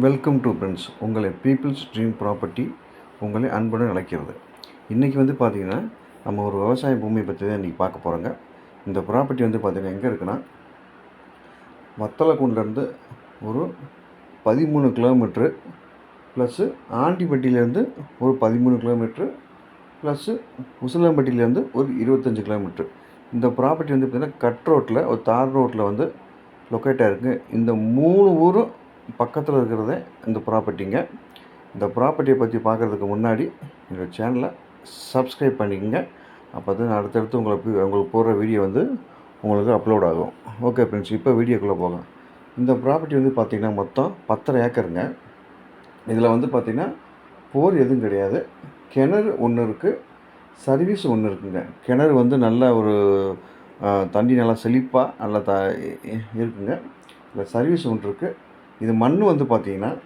Welcome to friends உங்களை peoples dream property உங்களை அன்புடன் அழைக்கிறது. இன்றைக்கி வந்து பார்த்திங்கன்னா நம்ம ஒரு விவசாய பூமியை பற்றி தான் இன்றைக்கி பார்க்க போகிறோங்க இந்த ப்ராப்பர்ட்டி வந்து பார்த்திங்கன்னா எங்கே இருக்குன்னா வத்தலக்குண்டிலேருந்து ஒரு பதிமூணு கிலோமீட்ரு ப்ளஸ்ஸு ஆண்டிப்பட்டியிலேருந்து ஒரு பதிமூணு கிலோமீட்ரு ப்ளஸ்ஸு உசிலம்பட்டியிலேருந்து ஒரு இருபத்தஞ்சி கிலோமீட்ரு இந்த ப்ராப்பர்ட்டி வந்து பார்த்திங்கன்னா கட் ரோட்டில் ஒரு தார் ரோட்டில் வந்து லொக்கேட்டாக இருக்குது இந்த மூணு ஊரும் பக்கத்தில் இருக்கிறது இந்த ப்ராப்பர்ட்டிங்க இந்த ப்ராப்பர்ட்டியை பற்றி பார்க்குறதுக்கு முன்னாடி எங்கள் சேனலை சப்ஸ்கிரைப் பண்ணிக்கோங்க. அப்போ தான் அடுத்தடுத்து உங்களுக்கு உங்களுக்கு போடுற வீடியோ வந்து உங்களுக்கு அப்லோட் ஆகும். ஓகே ஃப்ரெண்ட்ஸ் இப்போ வீடியோக்குள்ளே போகலாம். இந்த ப்ராப்பர்ட்டி வந்து பார்த்திங்கன்னா மொத்தம் பத்தரை ஏக்கருங்க. இதில் வந்து பார்த்திங்கன்னா போர் எதுவும் கிடையாது. கிணறு ஒன்று இருக்குது சர்வீஸ் ஒன்று இருக்குங்க. கிணறு வந்து நல்ல ஒரு தண்ணி நல்லா செழிப்பாக நல்லா த இருக்குங்க. இல்லை சர்வீஸ் ஒன்று இருக்குது இது மண் வந்து பார்த்திங்கன்னா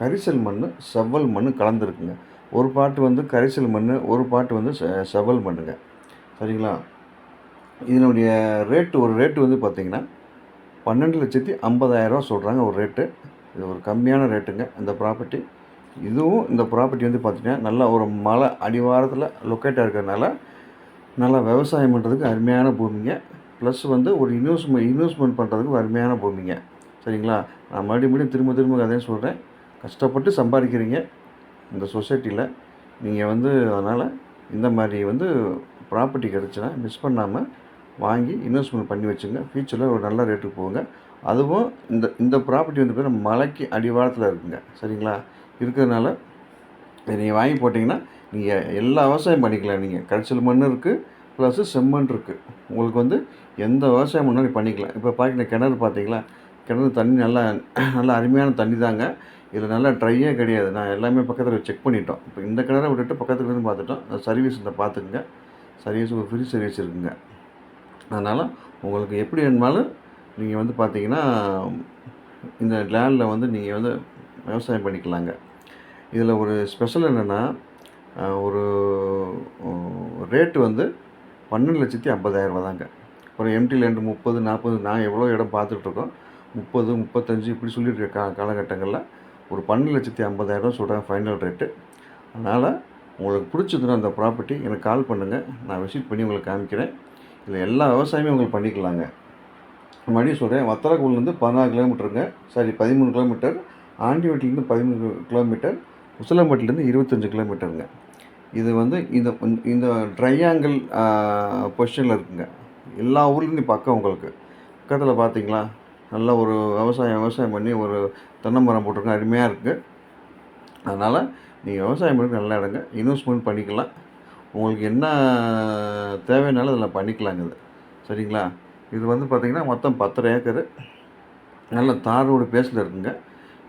கரிசல் மண் செவ்வல் மண் கலந்துருக்குங்க. ஒரு பாட்டு வந்து கரிசல் மண் ஒரு பாட்டு வந்து செ- செவ்வல் மண்ணுங்க. சரிங்களா? இதனுடைய ரேட்டு ஒரு ரேட்டு வந்து பார்த்திங்கன்னா பன்னெண்டு லட்சத்தி ஐம்பதாயிரரூவா சொல்கிறாங்க ஒரு ரேட்டு இது ஒரு கம்மியான ரேட்டுங்க இந்த ப்ராப்பர்ட்டி இதுவும் இந்த ப்ராப்பர்ட்டி வந்து பார்த்திங்கன்னா நல்லா ஒரு மலை அடிவாரத்தில் லொக்கேட்டாக இருக்கிறதுனால நல்லா விவசாயம் பண்ணுறதுக்கு அருமையான பூமிங்க. ப்ளஸ் வந்து ஒரு இன்வெஸ்ட்மெண்ட் இன்வெஸ்ட்மெண்ட் பண்ணுறதுக்கு அருமையான பூமிங்க. சரிங்களா? நான் மறுபடியும் மறுபடியும் திரும்ப திரும்ப அதே சொல்கிறேன் கஷ்டப்பட்டு சம்பாதிக்கிறீங்க. இந்த சொசைட்டியில் நீங்கள் வந்து அதனால் இந்த மாதிரி வந்து ப்ராப்பர்ட்டி கிடச்சினா மிஸ் பண்ணாமல் வாங்கி இன்வெஸ்ட்மெண்ட் பண்ணி வச்சுங்க. ஃப்யூச்சரில் ஒரு நல்ல ரேட்டுக்கு போங்க. அதுவும் இந்த இந்த ப்ராப்பர்ட்டி வந்து பார்த்தீங்கன்னா மலைக்கு அடிவாரத்தில் இருக்குங்க. சரிங்களா? இருக்கிறதுனால நீங்கள் வாங்கி போட்டிங்கன்னா நீங்கள் எல்லா விவசாயம் பண்ணிக்கலாம் நீங்கள் கடைச்சல் மண் இருக்குது ப்ளஸ்ஸு செம்மண் இருக்குது உங்களுக்கு வந்து எந்த விவசாயம் பண்ணாலும் பண்ணிக்கலாம். இப்போ பார்க்கிற கிணறு பார்த்தீங்களா கிணறு தண்ணி நல்லா நல்லா அருமையான தண்ணி தாங்க. இதில் நல்லா ட்ரையே கிடையாது. நான் எல்லாமே பக்கத்தில் செக் பண்ணிட்டோம். இப்போ இந்த கிணறை விட்டுட்டு பக்கத்தில் இருந்து பார்த்துட்டோம். அந்த சர்வீஸ் இந்த பார்த்துக்குங்க. சர்வீஸ் ஒரு ஃப்ரீ சர்வீஸ் இருக்குங்க. அதனால் உங்களுக்கு எப்படி வேணுமாலும் நீங்கள் வந்து பார்த்தீங்கன்னா இந்த லேண்டில் வந்து நீங்கள் வந்து விவசாயம் பண்ணிக்கலாங்க. இதில் ஒரு ஸ்பெஷல் என்னென்னா ஒரு ரேட்டு வந்து பன்னெண்டு லட்சத்தி ஐம்பதாயிரரூபா தாங்க. ஒரு எம்டி லேண்டு முப்பது நாற்பது நான் எவ்வளோ இடம் பார்த்துட்ருக்கோம் முப்பது முப்பத்தஞ்சு இப்படி சொல்லியிருக்க கா காலகட்டங்களில் ஒரு பன்னெண்டு லட்சத்தி ஐம்பதாயிரம் சொல்கிறாங்க ஃபைனல் ரேட்டு அதனால் உங்களுக்கு பிடிச்சதுன்னா அந்த ப்ராப்பர்ட்டி எனக்கு கால் பண்ணுங்கள் நான் விசிட் பண்ணி உங்களுக்கு காமிக்கிறேன். இதில் எல்லா விவசாயமே உங்களுக்கு பண்ணிக்கலாங்க. மறுபடியும் சொல்கிறேன் வத்தலக்குள்லேருந்து பதினாறு கிலோமீட்டருங்க. சாரி பதிமூணு கிலோமீட்டர். ஆண்டிவட்டிலேருந்து பதிமூணு கிலோமீட்டர். உசிலம்பட்டிலேருந்து இருபத்தஞ்சு கிலோமீட்டருங்க. இது வந்து இந்த இந்த ட்ரையாங்கிள் பொசிஷனில் இருக்குங்க. எல்லா ஊர்லேருந்து பக்கம் உங்களுக்கு. பக்கத்தில் பார்த்தீங்களா நல்ல ஒரு விவசாயம் விவசாயம் பண்ணி ஒரு தென்னை மரம் போட்டிருக்கோம் அருமையாக இருக்குது அதனால் நீங்கள் விவசாயம் பண்ணி நல்ல இடங்க. இன்வெஸ்ட்மெண்ட் பண்ணிக்கலாம். உங்களுக்கு என்ன தேவைனாலும் அதில் பண்ணிக்கலாங்க இது. சரிங்களா? இது வந்து பார்த்திங்கன்னா மொத்தம் பத்தரை ஏக்கரு. நல்ல தார் ரோடு பேஸில் இருக்குங்க.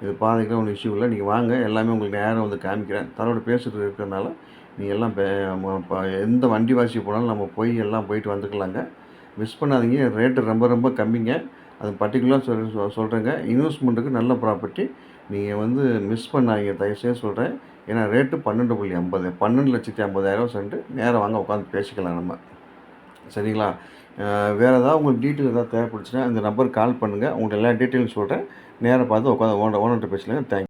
இது பாதைக்கெலாம் ஒன்றும் இஷ்யூ இல்லை. நீங்கள் வாங்க. எல்லாமே உங்களுக்கு நேரம் வந்து காமிக்கிறேன். தாரோடு பேசிட்டு இருக்கிறதுனால நீங்கள் எல்லாம் பே- ம- எந்த வண்டி வாசி போனாலும் நம்ம போய் எல்லாம் போயிட்டு வந்துக்கலாங்க. மிஸ் பண்ணாதீங்க. ரேட்டு ரொம்ப ரொம்ப கம்மிங்க. அது பர்டிகுலராக சொல் சொ சொல்கிறேங்க இன்வெஸ்ட்மெண்ட்டுக்கு நல்ல ப்ராப்பர்ட்டி நீங்கள் வந்து மிஸ் பண்ணாதீங்க. தயவுசெய்து சொல்கிறேன் ஏன்னா ரேட்டு பன்னெண்டு புள்ளி ஐம்பது. பன்னெண்டு லட்சத்தி ஐம்பதாயிரம் சென்ட்டு நேராக வாங்க உட்காந்து பேசிக்கலாம் நம்ம. சரிங்களா? வேறு ஏதாவது உங்களுக்கு டீட்டெயில் ஏதாவது தேவைப்படுச்சுன்னா இந்த நம்பருக்கு கால் பண்ணுங்கள் உங்கள்கிட்ட எல்லா டீட்டெயிலும் சொல்கிறேன் நேராக பார்த்து உட்காந்து ஓனர் ஓனர்கிட்ட பேசலாம் தேங்க்யூ